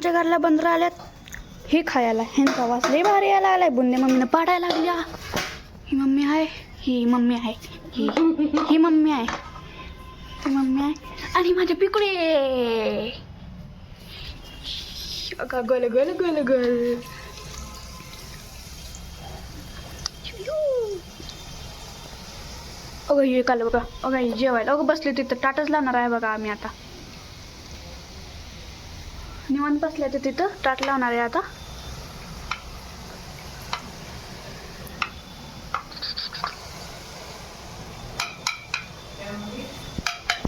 आमच्या घरला बंदर आल्यात? हे खायला ह्यांचा वास लय भारी यायला आलाय. बुंदे मम्मीनं पाडायला लागल्या. ही मम्मी आहे ही मम्मी आहे ही ही मम्मी आहे ही मम्मी आहे. आणि माझे पिकडे अगं गल गल गल गल. अगं हे काल बघा अगं हे जेवायला. अगं बसले तिथं. ताटच लावणार आहे बघा आम्ही आता. निवांत बसल्या तर तिथं. ताट लावणार आहे आता.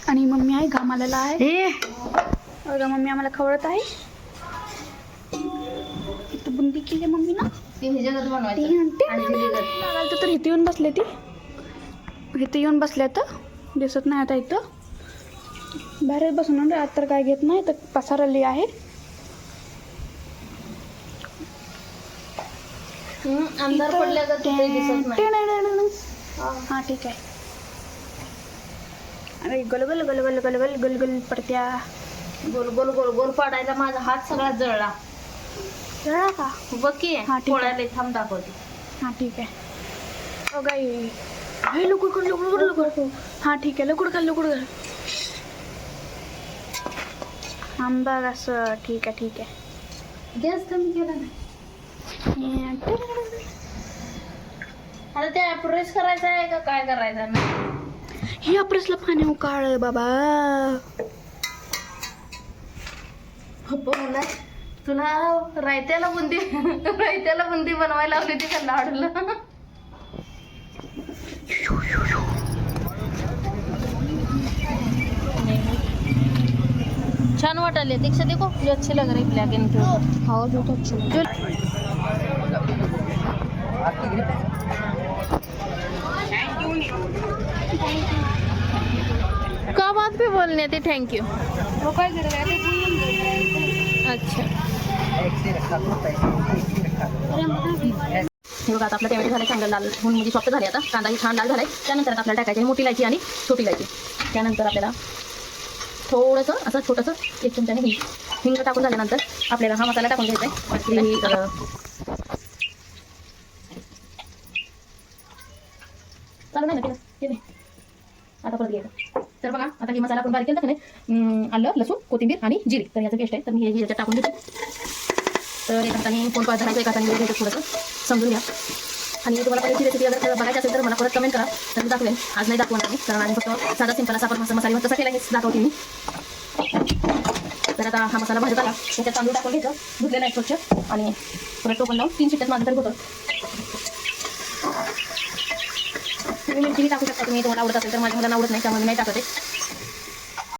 आणि मम्मी आहे घामालेला आहे. अगं मम्मी आम्हाला खवळत आहे. इथं बुंदी केली मम्मी ना. ते तर इथे येऊन बसले ती. इथे येऊन बसल्या तर दिसत नाही आता इथं. बाहेर बसून आत तर काय घेत नाही तर पसारली आहे. अंधार पडल्या का तुम्ही दिसत नाही. हा. ठीक आहे. अरे गलगल गलगल गलगल गलगल पडत्या. गोल गोल गोल गोल पाडायला माझा हात सगळा जळला. जळला का? बघ की हा पोळायला थांब दाखवते. हा ठीक आहे. ओ गाई. हे लुकड कर लुकुड कर लुकुड कर हा ठीक आहे. लुकुड कर लुकड कर आंबा असं. ठीक आहे ठीक आहे. गॅस कमी केला नाही. आता ते प्रेस करायचं आहे का काय करायचं आहे? ही अप्रसला पाणी उकाळ बाबा. बोला. तुला रायत्याला बुंदी रायत्याला बुंदी बनवायला लावली ती का लाडूला? छान वाटाले दीक्षा देखो ये अच्छे लग रहे ब्लॅक एंड हो जो तो अच्छा का बात पे बोलने थे थैंक यू वो अच्छा. हे बघा आता आपलं टॅमॅटो झालं चांगलं लाल. होऊन म्हणजे सॉफ्ट झाले आता. कांदाही छान लाल झालाय. त्यानंतर आता आपल्याला टाकायचे आहे मोठी इलायची आणि छोटी इलायची. त्यानंतर आपल्याला थोडंसं असं छोटंसं एक चमच्याने हिंग हिंग टाकून झाल्यानंतर आपल्याला हा मसाला टाकून घ्यायचा आहे. चालू नाही ना केलं आता परत घ्यायचं तर बघा आता हे मसाला आपण बारीक केला नाही आलं लसूण कोथिंबीर आणि जिरी. तर याचं पेस्ट आहे. तर मी हे याच्यात टाकून देते. तर एका हाताने फोन पाच धरायचं एका हाताने घ्यायचं थोडंसं. समजून घ्या. आणि तुम्हाला पनीरची रेसिपी अगर बघायची असेल तर मला परत कमेंट करा. तर मी दाखवेन. आज नाही दाखवणार मी कारण आणि फक्त साधा सिंपल असा आपण मसा मसाला कसा केला हेच दाखवते मी. तर आता हा मसाला भाजत आला त्याच्यात तांदूळ टाकून घ्यायचं. धुतलेला आहे स्वच्छ. आणि परत टोपण लावून तीन शिट्ट्यात माझं तर होतं. तुम्ही मिरची टाकू शकता? तुम्ही तुम्हाला आवडत असेल तर माझ्या मला आवडत नाही त्यामुळे मी नाही टाकत आहे.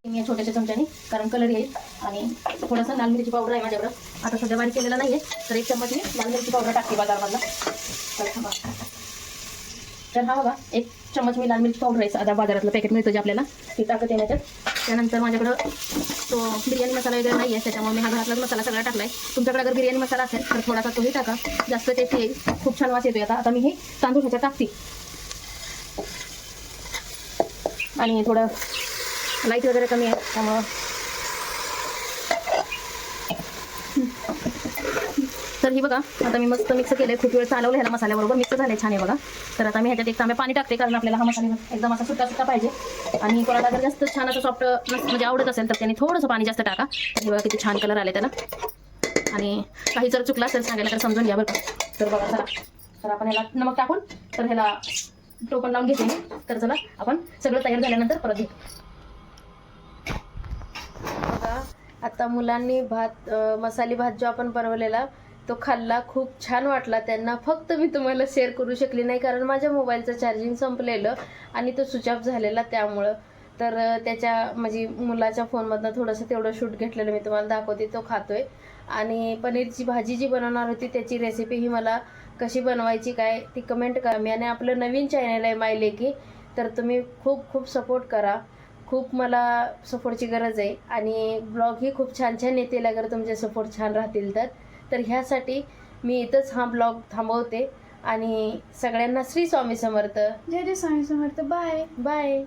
मी या छोट्याशा चमच्याने कारण कलर येईल आणि थोडासा लाल मिरची पावडर आहे माझ्याकडं. आता सध्या बारीक केलेला नाही आहे तर एक चम्मच मी लाल मिरची पावडर टाकते बाजारमधला. तर तर हा बघा एक चम्मच मी लाल मिरची पावडर आहे साधा बाजारातलं पॅकेट मिळतं जे आपल्याला ते टाकत येण्याच्यात त्यानंतर माझ्याकडं तो बिर्याणी मसाला वगैरे नाही आहे त्याच्यामुळे मी हा घरातलाच मसाला सगळा टाकला आहे तुमच्याकडे अगर बिर्याणी मसाला असेल तर थोडासा तोही टाका. जास्त टेस्ट येईल. खूप छान वास येतोय आता. आता मी हे तांदूळ ह्याच्यात टाकते. आणि थोडं लाइट वगैरे कमी आहे त्यामुळं. तर ही बघा आता मी मस्त मिक्स केलं खूप वेळ चालवलं ह्याला मसाल्याबरोबर. मिक्स झालंय छान आहे बघा. तर आता मी ह्याच्यात एक तांब्या पाणी टाकते कारण आपल्याला हा मसाला एकदम असा सुट्टा सुट्टा पाहिजे. आणि कोणाला जर जास्त छान असं सॉफ्ट म्हणजे आवडत असेल तर त्याने थोडंसं पाणी जास्त टाका. हे बघा किती छान कलर आले त्याला. आणि काही जर चुकला असेल सांगायला तर समजून घ्या बरं तर बघा चला. तर आपण ह्याला नमक टाकून तर ह्याला टोपण लावून घेते मी. तर चला आपण सगळं तयार झाल्यानंतर परत बघा आता मुलांनी भात मसाले मसाली भात जो आपण बनवलेला तो खाल्ला खूप छान वाटला त्यांना. फक्त मी तुम्हाला शेअर करू शकली नाही कारण माझ्या मोबाईलचं चार्जिंग संपलेलं आणि तो स्विच ऑफ झालेला त्यामुळं. तर त्याच्या म्हणजे मुलाच्या फोनमधनं थोडंसं तेवढं शूट घेतलेलं मी तुम्हाला दाखवते तो खातोय. आणि पनीरची भाजी जी बनवणार होती त्याची रेसिपी ही मला कशी बनवायची काय ती कमेंट करा. मी आणि आपलं नवीन चॅनल आहे माय लेकी तर तुम्ही खूप खूप सपोर्ट करा. खूप मला सपोर्टची गरज आहे. आणि ब्लॉगही खूप छान छान येतील अगर तुमचे सपोर्ट छान राहतील तर. तर ह्यासाठी मी इथंच हा ब्लॉग थांबवते. आणि सगळ्यांना श्री स्वामी समर्थ. जय जय स्वामी समर्थ. Bye bye